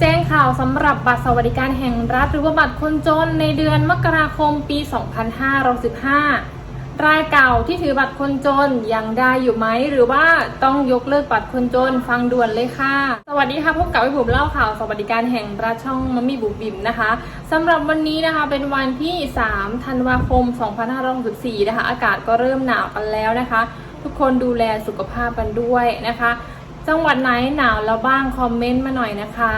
แจ้งข่าวสำหรับบัตรสวัสดิการแห่งรัฐ หรือว่าบัตรคนจนในเดือนมกราคมปี 2515 รายเก่าที่ถือบัตรคนจนยังได้อยู่ไหม หรือว่าต้องยกเลิกบัตรคนจนฟังด่วนเลยค่ะ สวัสดีค่ะพบกับพี่บุ๋มเล่าข่าวสวัสดิการแห่งรัฐช่องมัมมี่บุ๋มบิ๋มนะคะสำหรับวันนี้นะคะเป็นวันที่ 3 ธันวาคม 2564 นะคะ อากาศก็เริ่มหนาวกันแล้วนะคะ ทุกคนดูแลสุขภาพกันด้วยนะคะ จังหวัดไหนหนาวแล้วบ้างคอมเมนต์มาหน่อยนะคะ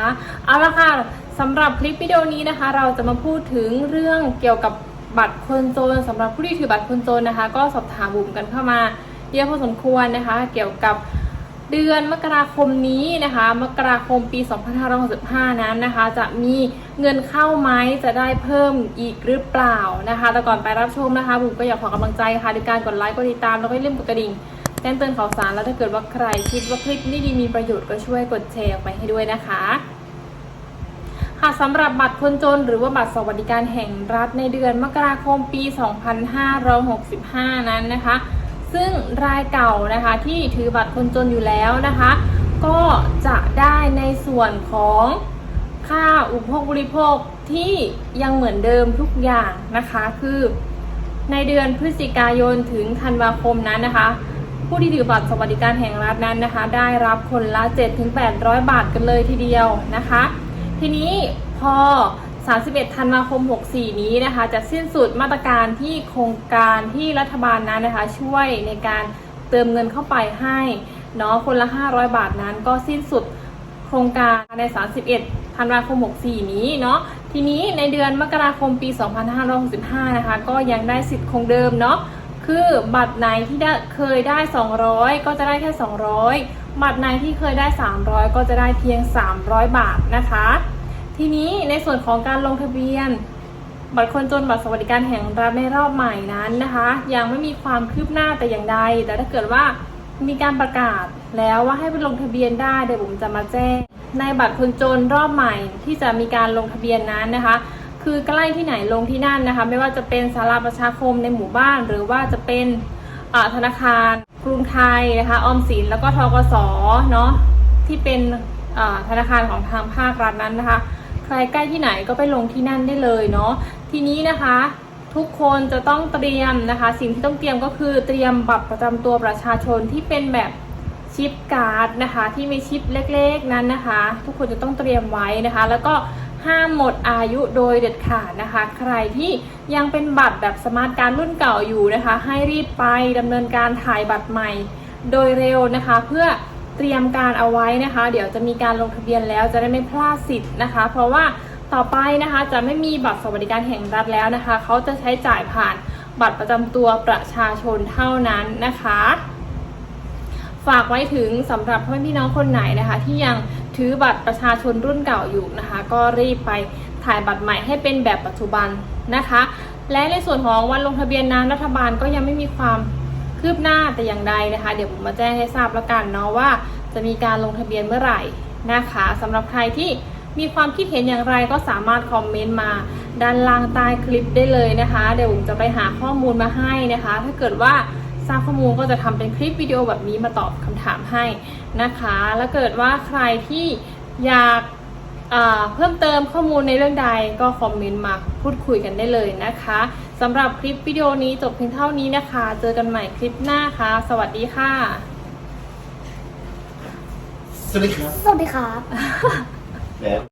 เอาละค่ะสำหรับคลิปวิดีโอนี้นะคะ เราจะมาพูดถึงเรื่องเกี่ยวกับบัตรคนจนสำหรับผู้ที่ถือบัตรคนจนนะคะ ก็สอบถามบุ๋มกันเข้ามาเยอะพอสมควรนะคะ เกี่ยวกับเดือนมกราคมนี้นะคะ มกราคมปี 2565 นั้นนะคะ จะมีเงินเข้าไหมจะได้เพิ่มอีกหรือเปล่านะคะ แต่ก่อนไปรับชมนะคะบุ๋มก็อยากขอกำลังใจค่ะด้วยการกดไลค์กดติดตามแล้วก็อย่าลืมกดกระดิ่ง แจ้งเตือนข่าวสารแล้วถ้าเกิดว่าใครคิดว่าคลิปนี้ดีมีประโยชน์ก็ช่วยกดแชร์ออกไปให้ด้วยนะคะค่ะสำหรับบัตรคนจนหรือว่าบัตรสวัสดิการแห่งรัฐในเดือนมกราคมปี 2565 นั้นนะคะ ซึ่งรายเก่านะคะที่ถือบัตรคนจนอยู่แล้วนะคะ ก็จะได้ในส่วนของค่าอุปโภคบริโภคที่ยังเหมือนเดิมทุกอย่างนะคะ คือในเดือนพฤศจิกายนถึงธันวาคมนั้นนะคะ ผู้ที่ถือบัตรสวัสดิการแห่งรัฐนั้นนะคะ ได้รับคนละ 7-800 บาทกันเลยทีเดียวนะคะ ทีนี้พอ 31 ธันวาคม 64 นี้นะคะ จะสิ้นสุดมาตรการที่โครงการที่รัฐบาลนั้นนะคะ ช่วยในการเติมเงินเข้าไปให้เนาะคนละ 500 บาทนั้นก็สิ้นสุดโครงการใน 31 ธันวาคม 64 นี้เนาะทีนี้ในเดือนมกราคมปี 2565 นะคะ ก็ยังได้สิทธิ์คงเดิมเนาะ คือบัตรไหนที่ได้เคยได้ 200 ก็จะได้แค่ 200 บัตรไหนที่เคยได้ 300 ก็จะได้เพียง 300 บาทนะคะ ทีนี้ในส่วนของการลงทะเบียน บัตรคนจนบัตรสวัสดิการแห่งรัฐในรอบใหม่นั้นนะคะ ยังไม่มีความคืบหน้าแต่อย่างใด แต่ถ้าเกิดว่ามีการประกาศแล้วว่าให้ไปลงทะเบียนได้เดี๋ยวผมจะมาแจ้งในบัตรคนจนรอบใหม่ที่จะมีการลงทะเบียนนั้นนะคะ คือใกล้ที่ไหนลงที่นั่นนะคะ ไม่ว่าจะเป็นสาราประชาคมในหมู่บ้าน หรือว่าจะเป็นธนาคารกรุงไทยนะคะออมสินแล้วก็ทกสเนาะที่เป็นธนาคารของทางภาครัฐนั้นนะคะ ใครใกล้ที่ไหนก็ไปลงที่นั่นได้เลยเนาะทีนี้นะคะทุกคนจะต้องเตรียมนะคะ สิ่งที่ต้องเตรียมก็คือเตรียมบัตรประจำตัวประชาชนที่เป็นแบบชิปการ์ดนะคะ ที่มีชิปเล็กๆนั้นนะคะ ทุกคนจะต้องเตรียมไว้นะคะ แล้วก็ ห้ามหมดอายุโดยเด็ดขาดนะคะ ใครที่ยังเป็นบัตรแบบสมาร์ทการดรุ่นเก่าอยู่นะคะ ให้รีบไปดำเนินการถ่ายบัตรใหม่ โดยเร็วนะคะ เพื่อเตรียมการเอาไว้นะคะ เดี๋ยวจะมีการลงทะเบียนแล้วจะได้ไม่พลาดสิทธิ์นะคะ เพราะว่าต่อไปนะคะจะไม่มีบัตรสวัสดิการแห่งรัฐแล้วนะคะ เขาจะใช้จ่ายผ่านบัตรประจำตัวประชาชนเท่านั้นนะคะ ฝากไว้ถึงสำหรับเพื่อแม่พี่น้องคนไหนนะคะ ที่ยัง ถือบัตรประชาชนรุ่นเก่าอยู่นะคะ ก็รีบไปถ่ายบัตรใหม่ให้เป็นแบบปัจจุบันนะคะ และในส่วนของวันลงทะเบียนนั้นรัฐบาลก็ยังไม่มีความคืบหน้าแต่อย่างใดนะคะ เดี๋ยวผมมาแจ้งให้ทราบแล้วกันเนาะว่า จะมีการลงทะเบียนเมื่อไหร่นะคะสำหรับใครที่มีความคิดเห็นอย่างไรก็สามารถคอมเมนต์มาด้านล่างใต้คลิปได้เลยนะคะ เดี๋ยวผมจะไปหาข้อมูลมาให้นะคะ ถ้าเกิดว่า ทราบข้อมูลก็จะทำเป็นคลิปวิดีโอแบบนี้มาตอบคำถามให้นะคะ แล้วเกิดว่าใครที่อยากอ่าเพิ่มเติมข้อมูลในเรื่องใดก็คอมเมนต์มาพูดคุยกันได้เลยนะคะสำหรับคลิปวิดีโอนี้จบเพียงเท่านี้นะคะ เจอกันใหม่คลิปหน้าค่ะ สวัสดีค่ะ สวัสดีครับ สวัสดีครับ